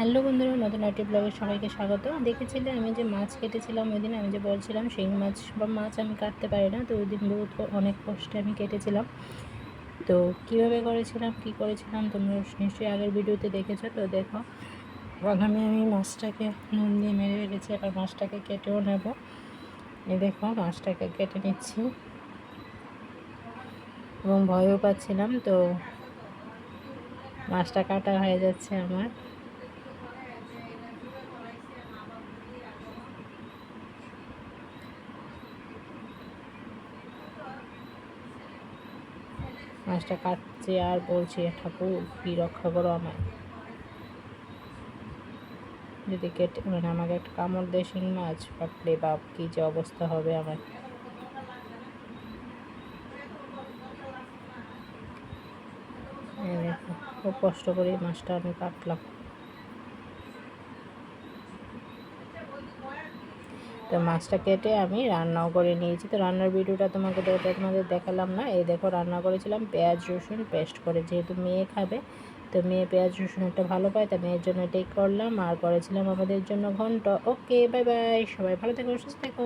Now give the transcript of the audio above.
Hello বন্ধুরা, নতুন একটি ব্লগে সবাইকে স্বাগত। দেখেছিলে আমি যে মাছ কেটেছিলাম ওই দিন, আমি যে বলছিলাম সেই মাছ বা মাছ আমি কাটতে পারি না, তো ওই দিন বহুত অনেক কষ্টে আমি কেটেছিলাম। তো কীভাবে করেছিলাম, কি করেছিলাম, তোমরা নিশ্চয়ই আগের ভিডিওতে দেখেছ, তো দেখো। প্রথমে আমি মাছটাকে নুন দিয়ে মেরে রেখেছি এবার মাছটাকে কেটেও নেব। এই দেখো, মাছটাকে কেটে নিচ্ছি। এবং ভয়ও পাচ্ছিলাম, তো মাছটা কাটা হয়ে যাচ্ছে আমার। মাছটা কাটছে আর বলছে, ঠাকুর, কি রক্ষা করো আমায়? যদি কেটে মানে আমাকে একটা কামড় দেয় শিং মাছ পাকলে বাপ, কি যে অবস্থা হবে আমার। খুব কষ্ট করে মাছটা আমি কাটলাম। তো মাছটা কেটে আমি রান্নাও করে নিয়েছি। তো রান্নার ভিডিওটা তোমাকে তোমাদের দেখালাম না। এই দেখো রান্না করেছিলাম পেঁয়াজ, রসুন পেস্ট করে। যেহেতু মেয়ে খাবে, তো মেয়ে পেঁয়াজ, রসুন একটা ভালো পায়, তা মেয়ের জন্য এটাই করলাম। আর করেছিলাম আমাদের জন্য ঘন্ট। Okay, bye bye. সবাই ভালো থেকো, সুস্থ থেকো।